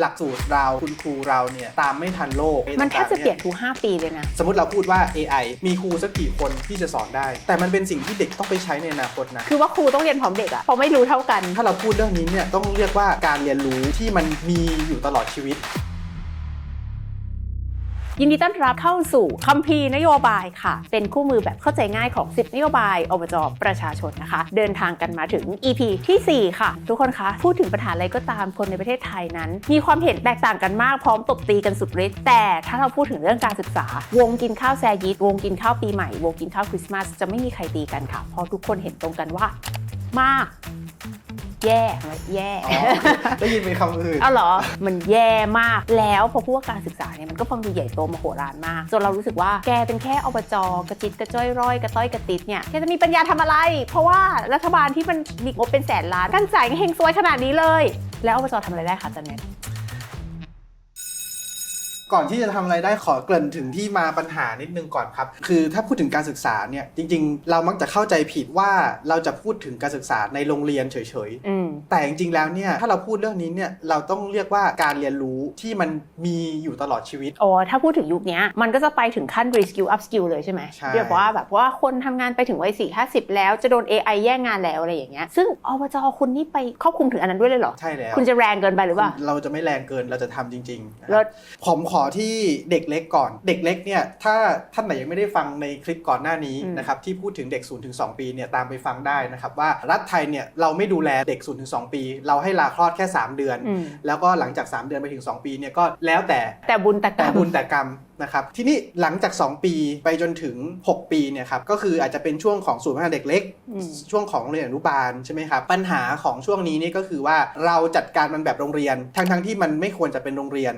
หลักสูตรเราคุณครูเราเนี่ยตามไม่ทันโลกมันแทบจะเปลี่ยนต่างๆทุก5ปีเลยนะ สมมติเราพูดว่า AI มีครูสักกี่คนที่จะสอนได้ แต่มันเป็นสิ่งที่เด็กต้องไปใช้ในอนาคตนะคือว่าครูต้องเรียนพร้อมเด็กอะเพราะไม่รู้เท่ากัน ถ้าเราพูดเรื่องนี้เนี่ยต้องเรียกว่าการเรียนรู้ที่มันมีอยู่ตลอดชีวิต ยินดีต้อนรับเข้าสู่คัมภีร์นโยบายค่ะ เป็นคู่มือแบบเข้าใจง่ายของ 10 นโยบายอบจประชาชนนะคะ เดินทางกันมาถึง EP ทีสี่ 4 ค่ะ ทุกคนคะ พูดถึงปัญหาอะไรก็ตามคนในประเทศไทยนั้น มีความเห็นแตกต่างกันมากพร้อมตบตีกันสุดฤทธิ์แต่ถ้าเราพูดถึงเรื่องการศึกษา วงกินข้าวแซยิดวงกินข้าวปีใหม่ วงกินข้าวคริสต์มาสจะไม่มีใครตีกันค่ะเพราะทุกคนเห็นตรงกันว่ามาก แย่แย่อ๋อได้ยินเป็นคำอื่น เอาเหรอ มันแย่มาก แล้วพอพูดว่าการศึกษาเนี่ยมันก็ฟังดูใหญ่โตมโหฬารมาก จนเรารู้สึกว่าแกเป็นแค่อบจกระจิตกระจ้อยร้อยกระต้อยกระติดเนี่ยแกจะมีปัญญาทำอะไร เพราะว่ารัฐบาลที่มันมีงบเป็นแสนล้านการจ่ายเฮงซวยขนาดนี้เลย แล้วอบจทำอะไรได้คะอาจันแนน ก่อนที่จะทำอะไรได้ขอเกริ่นถึงที่มาปัญหานิดนึงก่อนครับ คือถ้าพูดถึงการศึกษาเนี่ยจริง ๆ เรามักจะเข้าใจผิดว่าเราจะพูดถึงการศึกษาในโรงเรียนเฉยอืมๆแต่จริงๆแล้วเนี่ยถ้าเราพูดเรื่องนี้เนี่ยเราต้องเรียกว่าการเรียนรู้ที่มันมีอยู่ตลอดชีวิตอ๋อถ้าพูดถึงยุคเนี้ยมันก็จะไปถึงขั้น reskill up skill เลยใช่ไหมใช่เรียกว่าแบบว่าคนทำงานไปถึงวัยสี่ห้าสิบแล้วจะโดน AI แย่งงานแล้วอะไรอย่างเงี้ยซึ่งอบจคุณนี่ไปครอบคลุมถึงอันนั้นด้วยเลยเหรอใช่แล้วคุณจะแรงเกินไปหรือเปล่าเราจะไม่แรงเกินเราจะทำจริงๆนะคแล้รัวบผมขอที่เด็กเล็กก่อน เด็กเล็กเนี่ยถ้าท่านไหนยังไม่ได้ฟังในคลิปก่อนหน้านี้อืมนะครับที่พูดถึงเด็ก0ูนถึงสปีเนี่ยตามไปฟังได้นะครับว่ารัฐไทยเนี่ยเราไม่ดูแลเด็ก0ูนถึงสปี เราให้ลาคลอดแค่ 3 เดือนอืมแล้วก็หลังจาก 3 เดือนไปถึง 2 ปีเนี่ยก็แล้วแต่แต่บุญแต่กรแต่รมบุญแต่กรรมนะครับทีนี้หลังจาก 2 ปีไปจนถึง 6 ปีเนี่ยครับก็คืออาจจะเป็นช่วงของศูนย์พัฒนาเด็กเล็กอืมช่วงของโรงเรียนอนุบาลใช่ไหมครับปัญหาของช่วงนี้นี่ก็คือว่าเราจัดการมันแบบโรงเรียนทั้งๆที่มันไม่ควรจะเป็นโรงเรียน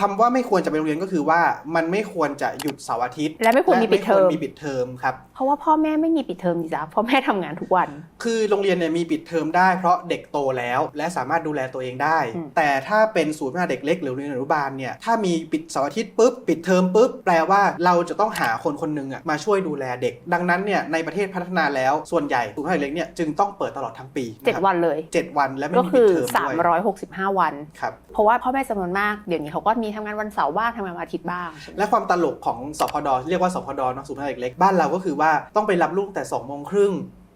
คำว่าไม่ควรจะเป็นโรงเรียนก็คือว่ามันไม่ควรจะหยุดเสาร์อาทิตย์และไม่ควรมีปิดเทอมและไควมีปิดเทอมครับเพราะว่าพ่อแม่ไม่มีปิดเทอมดีจ้ะพ่อแม่ทำงานทุกวัน คือโรงเรียนเนี่ยมีปิดเทอมได้เพราะเด็กโตแล้ว และสามารถดูแลตัวเองได้อืมแต่ถ้าเป็นศูนย์พัฒนาเด็กเล็กหรือโรงเรียนอนุบาลเนี่ยถ้ามีปิดเสาร์อาทิตย์ปุ๊บปิดเทอมปุ๊บแปลว่าเราจะต้องหาคนคนหนึ่งอะมาช่วยดูแลเด็ก ดังนั้นเนี่ยในประเทศพัฒนาแล้วส่วนใหญ่ศูนย์พัฒนาเด็กเล็กเนี่ยจึงต้องเปิดตลอดทั้งปีเจ็ดะครับวันเลยเจ็ดวันและไม่ก็มีคืปิดอเทอมด้วย365 วันครับเพราะว่าพ่อแม่จำนวนมากเดี๋ยวนี้เขาก็มีทำงานวันเสาร์บ้างทำงานวันอาทิตย์บ้างใช่ไหมและความตลกของสพดเรียกว่าสพดเนอะศูนย์พัฒนาเด็กเล็กบ้านเราก็คือว่าต้องไปรับลูกแต่2องโมงครึ่ง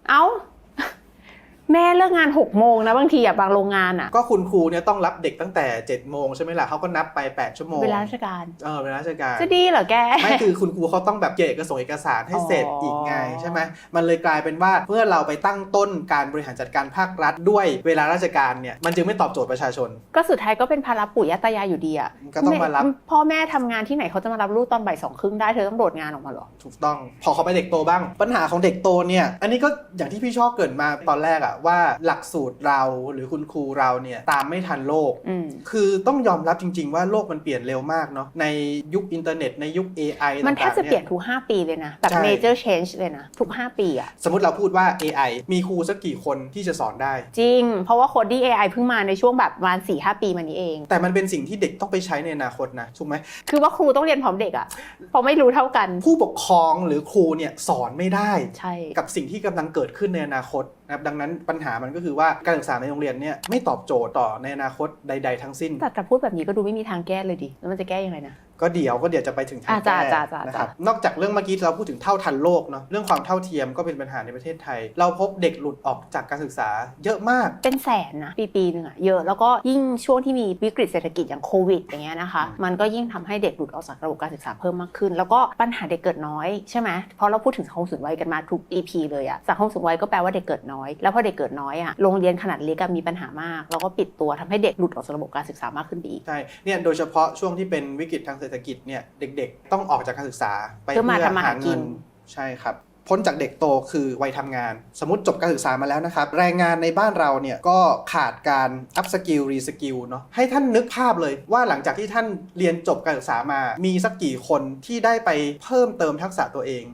เอ้า แม่เลิกงาน6กโมงนะบางทีอะบางโรงงานอะ ก็คุณครูเนี่ยต้องรับเด็กตั้งแต่7จ็ดโมงใช่ไหมล่ะเขาก็นับไป8ชั่วโมงเวลาราชการเออเวลาราชการจะดีเหรอแกไม่คือคุณครูเขาต้องแบบเก็บเอกสารเอกสารให้เสร็จอ๋ออีอีกไงใช่ไหมมันเลยกลายเป็นว่าเมื่อเราไปตั้งต้นการบริหารจัดการภาครัฐด้วยเวลาราชการเนี่ยมันจึงไม่ตอบโจทย์ประชาชน ก็สุดท้ายก็เป็นภาระปู่ย่าตายายอยู่ดีอะก็ต้องมารับพ่อแม่ทำงานที่ไหนเขาจะมารับลูกตอนบ่ายสองครึ่งได้เธอต้องโดดงานออกมาเหรอถูกต้องพอเขาไปเด็กโตบ้าง ปัญหาของเด็กโตเนี่ยอันนี้ก็อย่างที่พี่ชอบเกรินมาตอนแรกอะว่าหลักสูตรเราหรือคุณครูเราเนี่ยตามไม่ทันโลกอืมคือต้องยอมรับจริง ๆ ว่าโลกมันเปลี่ยนเร็วมากเนาะในยุคอินเทอร์เน็ตในยุค AI มันแทบจะต่างๆเปลี่ยนทุก 5 ปีเลยนะ แบบใช่ major change เลยนะ ทุก 5 ปีอะสมมติเราพูดว่า AI มีครูสักกี่คนที่จะสอนได้ จริง เพราะว่าโคดดี้ AI เพิ่งมาในช่วงแบบประมาณ4 5 ปีมานี้เอง แต่มันเป็นสิ่งที่เด็กต้องไปใช้ในอนาคตนะถูกไหมคือว่าครูต้องเรียนพร้อมเด็กอะเพราะไม่รู้เท่ากัน ผู้ปกครองหรือครูเนี่ยสอนไม่ได้ใช่กับสิ่งที่กำลังเกิดขึ้นในอนาคต นะครับดังนั้นปัญหามันก็คือว่าการศึกษาในโรงเรียนเนี่ยไม่ตอบโจทย์ต่อในอนาคตใด ๆ ทั้งสิ้น แต่แต่พูดแบบนี้ก็ดูไม่มีทางแก้เลยดิ แล้วมันจะแก้ยังไงนะ ก็เดี๋ยวก็เดี๋ยวจะไปถึงทางอะจ้ะแก้จ้ะจ้ะนะครับจ้ะนอกจากเรื่องเมื่อกี้เราพูดถึงเท่าทันโลกเนาะเรื่องความเท่าเทียมก็เป็นปัญหาในประเทศไทย เราพบเด็กหลุดออกจากการศึกษาเยอะมากเป็นแสนนะปีปีหนึ่งอะเยอะแล้วก็ยิ่งช่วงที่มีวิกฤตเศรษฐกิจอย่างโควิดอย่างเงี้ยนะคะอืมมันก็ยิ่งทำให้เด็กหลุดออกจากระบบการศึกษาเพิ่มมากขึ้น แล้วก็ปัญหาเด็กเกิดน้อยใช่ไหมเพราะเราพูดถึงสังคมสูงวัยกันมาทุก EP เลยอะสังคมสูงวัยก็แปลว่าเด็กเกิดน้อย แล้วพอเด็กเกิดน้อยอะโรงเรียนขนาดเล็กอะมีปัญหามาก แล้วก็ปิดตัวทำให้เด็กหลุดออกจากระบบการศึกษามากขึ้นไปอีกใช่เนี่ยโดยเฉพาะช่วงที่เป็นวิกฤตทางเศรษฐกิจเนี่ยเด็กๆ ต้องออกจากการศึกษาไปเพื่อมาทำมาหากินใช่ครับพ้นจากเด็กโตคือวัยทำงาน สมมติจบการศึกษามาแล้วนะครับ แรงงานในบ้านเราเนี่ยก็ขาดการอัพสกิลรีสกิลเนาะให้ท่านนึกภาพเลยว่าหลังจากที่ท่านเรียนจบการศึกษามา มีสักกี่คนที่ได้ไปเพิ่มเติมทักษะตัวเอง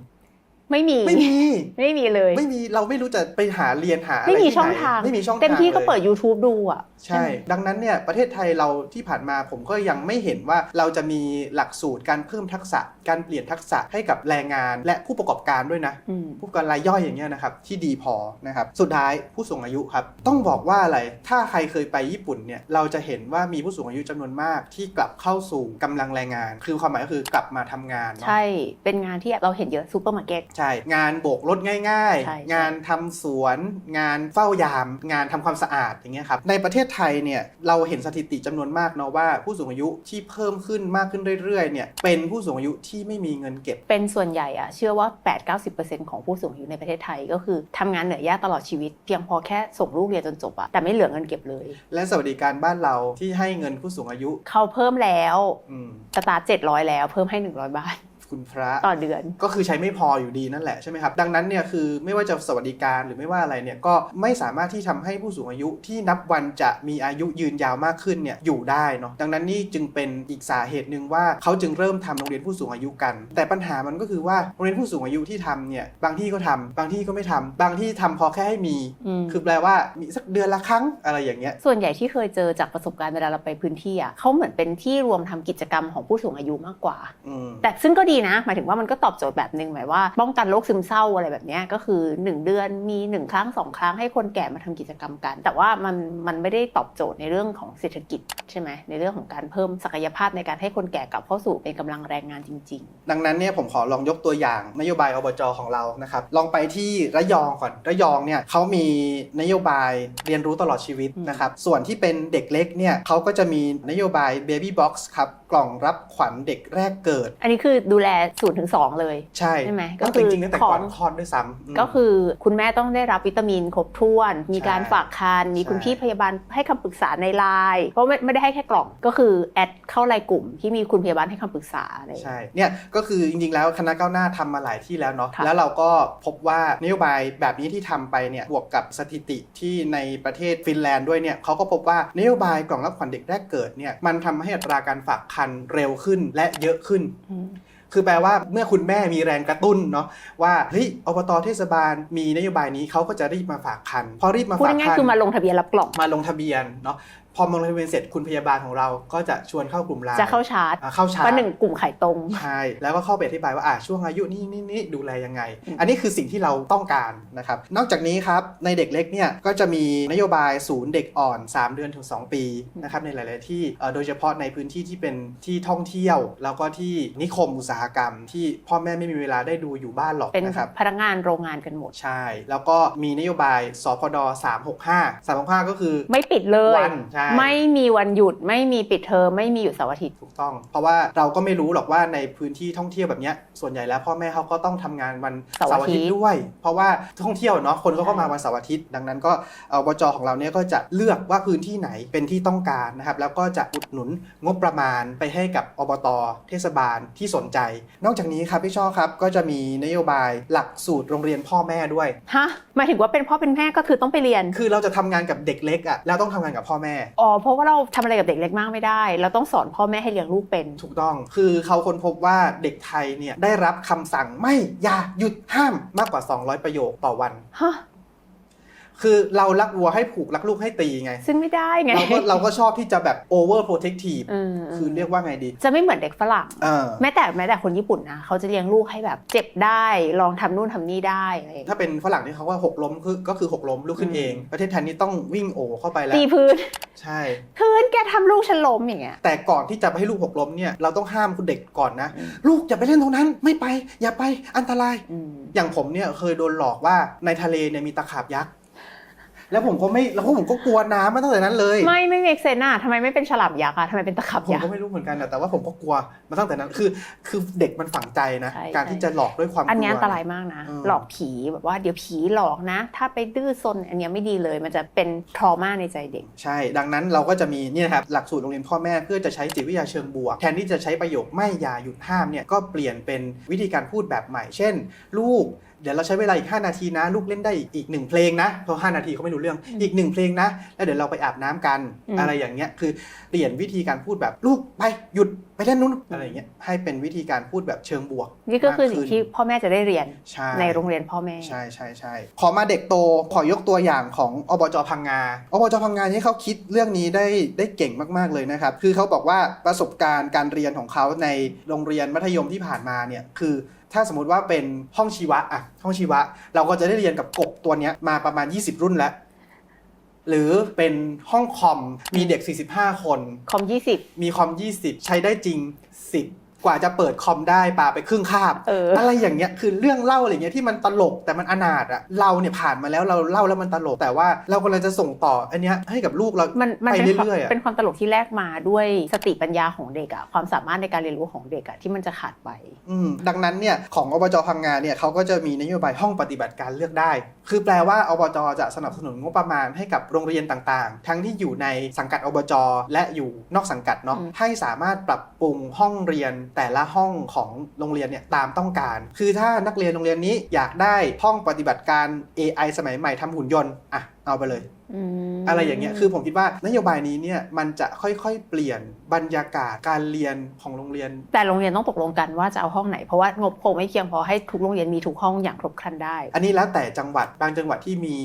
ไม่มีไม่มี ไม่มีเลย ไม่มีเราไม่รู้จะไปหาเรียนหาอะไรไม่มีที่ช่องไหนทางไม่มีช่องทางเต็มที่ก็ลยเปิด YouTube ดูอะ ใช่ ดังนั้นเนี่ยประเทศไทยเราที่ผ่านมาผมก็ยังไม่เห็นว่าเราจะมีหลักสูตรการเพิ่มทักษะ การเปลี่ยนทักษะให้กับแรงงานและผู้ประกอบการด้วยนะอืมผู้ประกอบการรายย่อยอย่างเงี้ยนะครับที่ดีพอนะครับสุดท้ายผู้สูงอายุครับต้องบอกว่าอะไรถ้าใครเคยไปญี่ปุ่นเนี่ยเราจะเห็นว่ามีผู้สูงอายุจำนวนมากที่กลับเข้าสู่กำลังแรงงาน คือความหมายก็คือกลับมาทำงานเนาะใช่เป็นงานที่เราเห็นเยอะซูเปอร์มาร์เก็ตใช่ งานโบกรถง่าย ใช่ๆ งานทำสวน งานเฝ้ายาม งานทำความสะอาดอย่างเงี้ยครับ ในประเทศไทยเนี่ยเราเห็นสถิติจำนวนมากเนาะว่าผู้สูงอายุที่เพิ่มขึ้นมากขึ้นเรื่อยๆเนี่ยเป็นผู้สูงอายุที่ไม่มีเงินเก็บ เป็นส่วนใหญ่อะเชื่อว่า 8-90%ของผู้สูงอายุในประเทศไทยก็คือทำงานเหนื่อยยากตลอดชีวิต เพียงพอแค่ส่งลูกเรียนจนจบอะแต่ไม่เหลือเงินเก็บเลย และสวัสดิการบ้านเราที่ให้เงินผู้สูงอายุเขาเพิ่มแล้วอืม สตาร์ท700 แล้วเพิ่มให้ 100 บาท คุณพระต่อเดือน ก็คือใช้ไม่พออยู่ดีนั่นแหละใช่ไหมครับ ดังนั้นเนี่ยคือไม่ว่าจะสวัสดิการหรือไม่ว่าอะไรเนี่ยก็ไม่สามารถที่ทำให้ผู้สูงอายุที่นับวันจะมีอายุยืนยาวมากขึ้นเนี่ยอยู่ได้เนาะดังนั้นนี่จึงเป็นอีกสาเหตุหนึ่งว่าเขาจึงเริ่มทำโรงเรียนผู้สูงอายุกัน แต่ปัญหามันก็คือว่าโรงเรียนผู้สูงอายุที่ทำเนี่ยบางที่ก็ทำบางที่ก็ไม่ทำบางที่ทำพอแค่ให้มีอืมคือแปลว่ามีสักเดือนละครั้งอะไรอย่างเงี้ยส่วนใหญ่ที่เคยเจอจากประสบการณ์เวลาเราไปพื้นที่อะเขาเหมือนเป็นที่รวมทำกิจกรรมของผู้สูงอายุมากกว่าอืมแต่ซึ่งก็ดีนะ หมายถึงว่ามันก็ตอบโจทย์แบบหนึ่งหมายว่าป้องกันโรคซึมเศร้าอะไรแบบนี้ก็คือ 1 เดือนมี 1 ครั้ง 2 ครั้งให้คนแก่มาทำกิจกรรมกัน แต่ว่ามันมันไม่ได้ตอบโจทย์ในเรื่องของเศรษฐกิจใช่ไหมในเรื่องของการเพิ่มศักยภาพในการให้คนแก่กลับเข้าสู่เป็นกำลังแรงงานจริง ๆ ดังนั้นเนี่ยผมขอลองยกตัวอย่างนโยบายอบจของเรานะครับลองไปที่ระยองก่อนระยองเนี่ยเขามีนโยบายเรียนรู้ตลอดชีวิตนะครับส่วนที่เป็นเด็กเล็กเนี่ยเขาก็จะมีนโยบาย Baby Box ครับ ล่องรับขวัญเด็กแรกเกิดๆอันนี้คือดูแล0ูนย์ถึงสเลยใช่ใช่ไหมก็ก็คือจริงๆตั้งแต่ก่อนของคลอดด้วยซ้ำมก็คือคุณแม่ต้องได้รับวิตามินครบถ้วน มีการใช่ฝากคันมีคุณใช่พี่พยาบาลให้คำปรึกษาในไลน์เพราะไม่ไม่ได้ให้แค่กล่องก็คือแอดเข้าไลน์กลุ่ม ที่มีคุณพยาบาลให้คำปรึกษาอะไรใช่เนี่ยก็คือจริงๆแล้วคณะก้าวหน้าทำมาหลายที่แล้วเนาะค่ะแล้วเราก็พบว่านโยบายแบบนี้ที่ทำไปเนี่ยบวกกับสถิติที่ในประเทศฟินแลนด์ด้วยเนี่ยเขาก็พบว่านโยบายกล่องรับขวัญเด็กแรกเกิดเนี่ยมันทำให้อัตราการฝากคันเร็วขึ้นและเยอะขึ้นอืมคือแปลว่าเมื่อคุณแม่มีแรงกระตุ้นเนาะว่าเฮ้ยอบตเทศบาลมีนโยบายนี้เขาก็จะรีบมาฝากคันพอรีบมาพูดฝากง่ายคันๆคือมาลงทะเบียนรับกล่องมาลงทะเบียนเนาะ พอมาลงทะเบียนเสร็จคุณพยาบาลของเราก็จะชวนเข้ากลุ่มไลน์จะเข้าชาร์จอ่าเข้าชาร์ประจหนึ่งกลุ่มไข่ตรงใช่แล้วก็เข้าไปอธิบายว่าอ่าช่วงอายุนี่นี่นี่ดูแลยังไงอืมอันนี้คือสิ่งที่เราต้องการนะครับนอกจากนี้ครับในเด็กเล็กเนี่ยก็จะมีนโยบายศูนย์เด็กอ่อน 3 เดือนถึง 2 ปีนะครับในหลาย ๆ ที่เอ่อโดยเฉพาะในพื้นที่ที่เป็นที่ท่องเที่ยว แล้วก็ที่นิคมอุตสาหกรรม ที่พ่อแม่ไม่มีเวลาได้ดูอยู่บ้านหรอกเป็นนะครับพนักงานโรงงานกันหมดใช่ แล้วก็มีนโยบายสพด365 365 ก็คือ ไม่ปิดเลยวันใช่ไม่มีวันหยุดไม่มีปิดเทอมไม่มีหยุดเสาร์อาทิตย์ถูกต้อง เพราะว่าเราก็ไม่รู้หรอกว่าในพื้นที่ท่องเที่ยวแบบเนี้ยส่วนใหญ่แล้วพ่อแม่เขาก็ต้องทำงานวันเสาร์อาทิตย์ด้วย เพราะว่าท่องเที่ยวเนาะคนเขาก็มาวันเสาร์อาทิตย์ ดังนั้นก็เอ่อบจของเราเนี่ยก็จะเลือกว่าพื้นที่ไหนเป็นที่ต้องการนะครับแล้วก็จะอุดหนุนงบประมาณไปให้กับอบต เทศบาลที่สนใจ นอกจากนี้ครับพี่ช่อครับก็จะมีนโยบายหลักสูตรโรงเรียนพ่อแม่ด้วยฮะหมายถึงว่าเป็นพ่อเป็นแม่ก็คือต้องไปเรียน คือเราจะทำงานกับเด็กเล็กอะแล้วต้องทำงานกับพ่อแม่อ๋อเพราะว่าเราทำอะไรกับเด็กเล็กมากไม่ได้ เราต้องสอนพ่อแม่ให้เลี้ยงลูกเป็น ถูกต้อง คือเขาค้นพบว่าเด็กไทยเนี่ยได้รับคำสั่งไม่อย่าหยุดห้ามมากกว่า 200 ประโยคต่อวันฮะ คือเรารักวัวให้ผูกรักลูกให้ตีไง ซึ่งไม่ได้ไง เราก็เราก็ชอบที่จะแบบ over protective เออคือเรียกว่าไงดีจะไม่เหมือนเด็กฝรั่ง เออแม้แต่แม้แต่คนญี่ปุ่นนะเขาจะเลี้ยงลูกให้แบบเจ็บได้ ลองทำนู่นทำนี่ได้อะไรอย่างเงี้ยถ้าเป็นฝรั่งนี่เขาว่าหกล้มคือก็คือหกล้มลุกขึ้นอืมเอง ประเทศไทยนี่ต้องวิ่งโอเข้าไปแล้วตีพื้น ใช่ พื้นแกทำลูกฉันล้มอย่างเงี้ย แต่ก่อนที่จะไปให้ลูกหกล้มเนี่ยเราต้องห้ามคุณเด็กก่อนนะ อืม ลูกอย่าไปเล่นตรงนั้นไม่ไป อย่าไปอันตราย อืม อย่างผมเนี่ยเคยโดนหลอกว่าในทะเลเนี่ยมีตะขาบยักษ์ แล้วผมก็ไม่แล้วผมก็กลัวน้ำมาตั้งแต่นั้นเลยไม่ไม่เมกเซนอะทำไมไม่เป็นฉลามยักษ์อะทำไมเป็นตะขับผมยักษ์ ก็ไม่รู้เหมือนกันนะแต่ว่าผมก็กลัวมาตั้งแต่นั้นคือ คือเด็กมันฝังใจนะ ใช่การใช่ ที่จะหลอกด้วยความกลัว อันเนี้ยอันตรายมากนะเออหลอกผีแบบว่าเดี๋ยวผีหลอกนะ ถ้าไปดื้อซนอันเนี้ยไม่ดีเลย มันจะเป็นทรมาในใจเด็ก ใช่ ดังนั้นเราก็จะมีเนี่ยนะครับหลักสูตรโรงเรียนพ่อแม่เพื่อจะใช้จิตวิทยาเชิงบวก แทนที่จะใช้ประโยคไม่อย่าหยุดห้ามเนี่ยก็เปลี่ยนเป็นวิธีการพูดแบบใหม่ เช่น ลูก เดี๋ยวเราใช้เวลาอีก 5 นาทีนะ ลูกเล่นได้อีกหนึ่งเพลงนะเพราะ5นาทีเขาไม่รู้เรื่องอืมอีกหนึ่งเพลงนะ แล้วเดี๋ยวเราไปอาบน้ำกันอืมอะไรอย่างเงี้ยคือเปลี่ยนวิธีการพูดแบบลูกไปหยุดไปเล่นนู้นอะไรอย่างเงี้ยให้เป็นวิธีการพูดแบบเชิงบวก นี่ก็คือสิ่งมากขึ้นที่พ่อแม่จะได้เรียนใช่ในโรงเรียนพ่อแม่ใช่ใช่ใช่ขอมาเด็กโตขอยกตัวอย่างของอบจพังงาอบจพังงานี่เขาคิดเรื่องนี้ได้ได้เก่งมาก ๆเลยนะครับคือเขาบอกว่าประสบการณ์การเรียนของเขาในโรงเรียนมัธยมที่ผ่านมาเนี่ยคือ ถ้าสมมติว่าเป็นห้องชีวะอะห้องชีวะ เราก็จะได้เรียนกับกบตัวเนี้ยมาประมาณ 20 รุ่นแล้ว หรือเป็นห้องคอมมีเด็ก 45 คน คอมยี่สิบมีคอม 20 ใช้ได้จริง 10 กว่าจะเปิดคอมได้ปาไปครึ่งคาบเออ อะไรอย่างเงี้ยคือเรื่องเล่าอะไรเงี้ยที่มันตลกแต่มันอนาถอะเราเนี่ยผ่านมาแล้วเราเล่าแล้วมันตลกแต่ว่าเรากำลังจะส่งต่ออันเนี้ยให้กับลูกเรา มันมันไปเป็นความเรื่อยๆอะ เป็นความตลกที่แลกมาด้วยสติปัญญาของเด็กอะความสามารถในการเรียนรู้ของเด็กอะที่มันจะขาดไป อืมดังนั้นเนี่ยของอบจพังงานเนี่ยเขาก็จะมีนโยบายห้องปฏิบัติการเลือกได้ คือแปลว่าอบจจะสนับสนุนงบประมาณให้กับโรงเรียนต่างๆ ทั้งที่อยู่ในสังกัดอบจและอยู่นอกสังกัดเนาะอืม ให้สามารถปรับปรุงห้องเรียนแต่ละห้องของโรงเรียนเนี่ยตามต้องการ คือถ้านักเรียนโรงเรียนนี้อยากได้ห้องปฏิบัติการ AI สมัยใหม่ทำหุ่นยนต์อะเอาไปเลย อะไรอย่างเงี้ยคือผมคิดว่านโยบายนี้เนี่ยมันจะค่อยๆ เปลี่ยนบรรยากาศการเรียนของโรงเรียน แต่โรงเรียนต้องตกลงกันว่าจะเอาห้องไหนเพราะว่างบคงไม่เพียงพอให้ทุกโรงเรียนมีทุกห้องอย่างครบครันได้ อันนี้แล้วแต่จังหวัดบางจังหวัดที่มี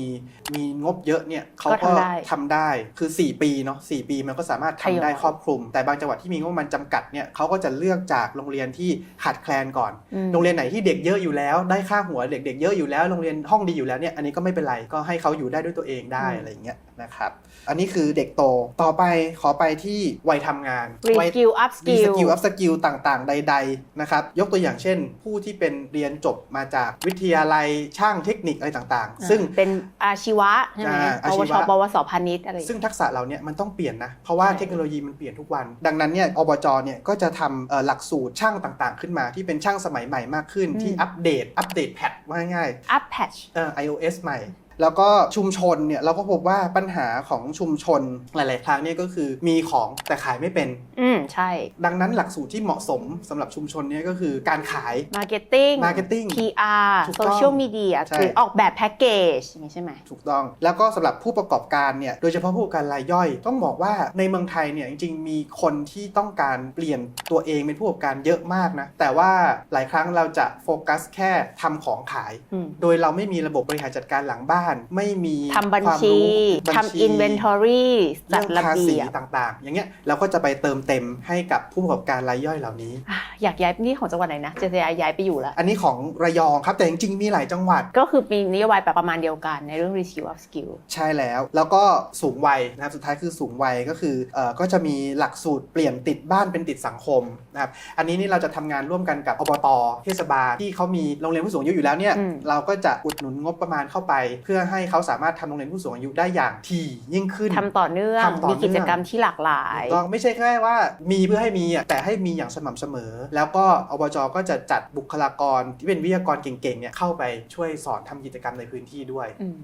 มีงบเยอะเนี่ยเขาก็ก็ทำได้ทำได้คือ 4 ปีเนาะ4ปีมันก็สามารถทยอยทำได้ครอบคลุม แต่บางจังหวัดที่มีงบประมาณจำกัดเนี่ยเขาก็จะเลือกจากโรงเรียนที่ขาดแคลนก่อนอืมโรงเรียนไหนที่เด็กเยอะอยู่แล้วได้ค่าหัวเด็กๆเยอะอยู่แล้วโรงเรียนห้องดีอยู่แล้วเนี่ยอันนี้ก็ไม่เป็นไรก็ให้เขาอยู่ได้ด้วยตัวเองได้อืมอะไรอย่างเงี้ยนะครับ อันนี้คือเด็กโตต่อไปขอไปที่วัยทำงาน รีวัยสกิลอัพสรีกิสลกิลอัพสกิลต่างๆ ใด ๆ นะครับ ยกตัวอย่างเช่น ผู้ที่เป็นเรียนจบมาจากวิทยาลัยช่างเทคนิคอะไรต่างๆ ซึ่งเป็นอาชีวะใช่ไหมอ่าอาปชีววะชปวสพาณิชย์อะไรอย่างซึ่งเงี้ยทักษะเราเนี่ยมันต้องเปลี่ยนนะ เพราะว่าใช่เทคโนโลยีมันเปลี่ยนทุกวัน ดังนั้นเนี่ยอบจเนี่ยก็จะทำเอ่อหลักสูตรช่างต่างๆ ขึ้นมาที่เป็นช่างสมัยใหม่มากขึ้นที่อัปเดตอัปเดตแพทว่าง่ายๆอัพแพชเอ่อ iOS ใหม่ แล้วก็ชุมชนเนี่ยเราก็พบว่าปัญหาของชุมชนหลาย ๆ ครั้งเนี่ยก็คือมีของแต่ขายไม่เป็น อืมใช่ ดังนั้นหลักสูตรที่เหมาะสมสำหรับชุมชนเนี่ยก็คือการขายมาร์เก็ตติ้ง Marketing PR ถูกโซต้องเชียลมีเดียใช่ หรือออกแบบแพ็กเกจอย่างนี้ใช่ไหม ถูกต้อง แล้วก็สำหรับผู้ประกอบการเนี่ยโดยเฉพาะผู้ประกอบการรายย่อย ต้องบอกว่าในเมืองไทยเนี่ยจริง ๆ มีคนที่ต้องการเปลี่ยนตัวเองเป็นผู้ประกอบการเยอะมากนะแต่ว่าหลายครั้งเราจะโฟกัสแค่ทำของขาย อืม โดยเราไม่มีระบบบริหารจัดการหลังบ้านไม่มีทำบัญความชีรู้บัญทำชีอินเวนทอรี่จัเรื่ดองระภาษีเบียบต่างๆ อย่างเงี้ยเราก็จะไปเติมเต็มให้กับผู้ประกอบการรายย่อยเหล่านี้อะอยากย้ายนี่ของจังหวัดไหนนะเจเจย้ายไปอยู่แล้ว อันนี้ของระยองครับ แต่จริงๆ มีหลายจังหวัด ก็คือมีนโยบายแบบประมาณเดียวกันในเรื่อง reskill up skill ใช่แล้ว แล้วก็สูงวัยนะครับสุดท้ายคือสูงวัยก็คือเอ่อก็จะมีหลักสูตรเปลี่ยนติดบ้านเป็นติดสังคมนะครับอันนี้นี่เราจะทำงานร่วมกันกับอบตเทศบาลที่เขามีโรงเรียนผู้สูงอายุอยู่แล้วเนี่ยอืมเราก็จะอุดหนุนงบประมาณเข้าไป เพื่อให้เขาสามารถทำโรงเรียนผู้สูงอายุได้อย่างถี่ยิ่งขึ้น ทำต่อเนื่อง ทำต่อมีเนื่องกิจกรรมที่หลากหลาย ถูกต้องไม่ใช่แค่ว่ามีเพื่อให้มีอะแต่ให้มีอย่างสม่ำเสมอ แล้วก็อบจก็จะจัดบุคลากรที่เป็นวิทยากรเก่งๆเนี่ยเข้าไปช่วยสอนทำกิจกรรมในพื้นที่ด้วย อืม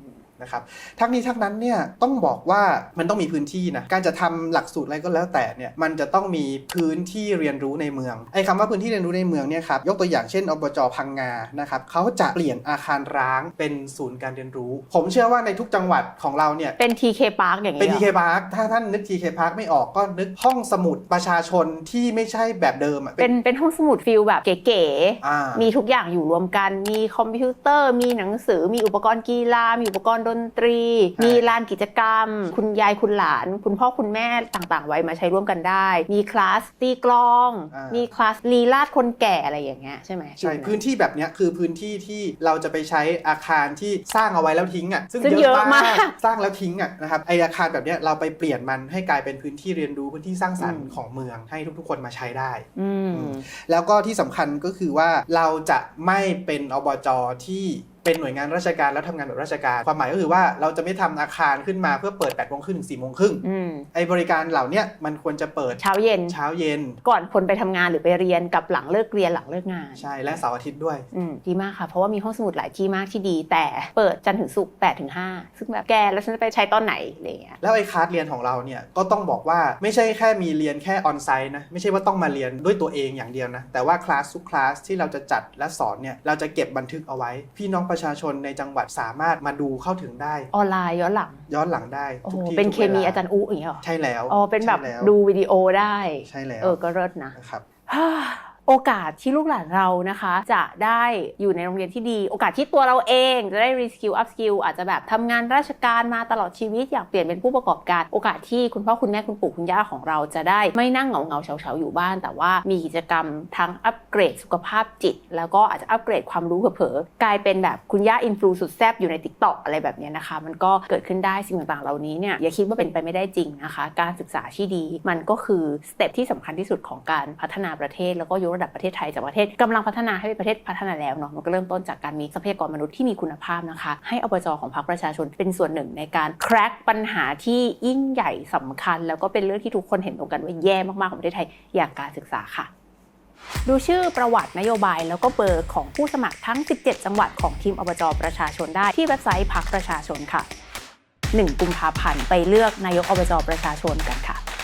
นะครับทั้งนี้ทั้งนั้นเนี่ยต้องบอกว่ามันต้องมีพื้นที่นะการจะทำหลักสูตรอะไรก็แล้วแต่เนี่ยมันจะต้องมีพื้นที่เรียนรู้ในเมืองไอ้คำว่าพื้นที่เรียนรู้ในเมืองเนี่ยครับยกตัวอย่างเช่นอบจพังงานะครับเขาจะเปลี่ยนอาคารร้างเป็นศูนย์การเรียนรู้ ผมเชื่อว่าในทุกจังหวัดของเราเนี่ยเป็น TK Park อย่างเป็นนี้ TK เหรอ Park ถ้าท่านนึก TK Park ไม่ออกก็นึกห้องสมุดประชาชนที่ไม่ใช่แบบเดิมอะเป็นเป็นห้องสมุดฟิลแบบเก๋อ่าๆมีทุกอย่างอยู่รวมกันมีคอมพิวเตอร์ มีหนังสือมีอุปกรณ์กีฬามีอุปกรณ์ดนตรีใช่มีลานกิจกรรม คุณยายคุณหลาน คุณพ่อคุณแม่ต่างๆ ไว้มาใช้ร่วมกันได้ มีคลาสตีกลองมีคลาสลีลาดคนแก่อะไรอย่างเงี้ยใช่ไหมใช่พื้นที่แบบเนี้ยคือพื้นที่ที่เราจะไปใช้อาคารที่สร้างเอาไว้แล้วทิ้งอะซึ่งเยอะมาก สร้างแล้วทิ้งอะนะครับไออาคารแบบเนี้ยเราไปเปลี่ยนมันให้กลายเป็นพื้นที่เรียนรู้พื้นที่สร้างสรรค์ของเมืองให้ทุกๆ คนมาใช้ได้ อืม แล้วก็ที่สำคัญก็คือว่าเราจะไม่เป็นอบจที่ เป็นหน่วยงานราชการแล้วทำงานแบบราชการ ความหมายก็คือว่าเราจะไม่ทำอาคารขึ้นมาเพื่อเปิด8ปดโมงครึ่งถึงสี่โมงครึ่งอืมไอ้บริการเหล่าเนี้ยมันควรจะเปิดเช้าเย็นเช้าเย็น ก่อนคนไปทำงานหรือไปเรียนกับหลังเลิกเรียนหลังเลิกงาน ใช่และเสาร์อาทิตย์ด้วยอืมดีมากค่ะ เพราะว่ามีห้องสมุดหลายที่มากที่ดี แต่เปิดจันทร์ถึงศุกร์8ถึง5ซึ่งแบบแกแล้วฉันจะไปใช้ตอนไหนอะไรอย่างเงี้ยแล้วไอ้คลาสเรียนของเราเนี่ยก็ต้องบอกว่าไม่ใช่แค่มีเรียนแค่ออนไซต์นะไม่ใช่ว่าต้องมาเรียนด้วยตัวเองอย่างเดียวนะแต่ว่าคลาสทุกคลาสที่เราจะจัดและสอนเนี่ยเราจะเก็บบันทึกเอาไว้พี่น้องประชาชนในจังหวัดสามารถมาดูเข้าถึงได้ ออนไลน์ย้อนหลัง ย้อนหลังได้โอ้ทุโหกที่เป็นทุกเคมีวลอาจารย์อุ๊อย่างเงี้ยเหรอใช่แล้วอ๋อเป็นแบบใช่ล้วดูวิดีโอได้ ใช่แล้วเออก็เลิศนะ นะครับ โอกาสที่ลูกหลานเรานะคะ จะได้อยู่ในโรงเรียนที่ดี โอกาสที่ตัวเราเองจะได้รีสกิลอัพสกิลอาจจะแบบทำงานราชการมาตลอดชีวิตอยากเปลี่ยนเป็นผู้ประกอบการ โอกาสที่คุณพ่อคุณแม่คุณปู่คุณย่าของเราจะได้ไม่นั่งเหงาเงาๆเฉาอยู่บ้าน แต่ว่ามีกิจกรรมทั้งอัปเกรดสุขภาพจิต แล้วก็อาจจะอัปเกรดความรู้เผลอกลายเป็นแบบคุณย่าอินฟลูสุดแซบอยู่ในติ๊กต็อกอะไรแบบนี้นะคะ มันก็เกิดขึ้นได้สิ่งต่างๆเหล่านี้เนี่ยอย่าคิดว่าเป็นไปไม่ได้จริงนะคะ การศึกษาที่ดีมันก็คือสเต็ปที่สำคัญที่สุดของการพัฒนาประเทศแล้วก็ยกระดับประเทศไทยจากประเทศกำลังพัฒนาให้เป็นประเทศพัฒนาแล้วเนาะมันก็เริ่มต้นจากการมีทรัพยากรมนุษย์ที่มีคุณภาพนะคะ ให้อบจของพรรคประชาชนเป็นส่วนหนึ่งในการแคร็กปัญหาที่ยิ่งใหญ่สำคัญ แล้วก็เป็นเรื่องที่ทุกคนเห็นตรงกันว่าแย่มากๆของประเทศไทยอย่างการศึกษาค่ะดูชื่อประวัตินโยบายแล้วก็เบอร์ของผู้สมัครทั้ง 17 จังหวัดของทีมอบจประชาชนได้ที่เว็บไซต์พักประชาชนค่ะ 1 กุมภาพันธ์ไปเลือกนายกอบจประชาชนกันค่ะ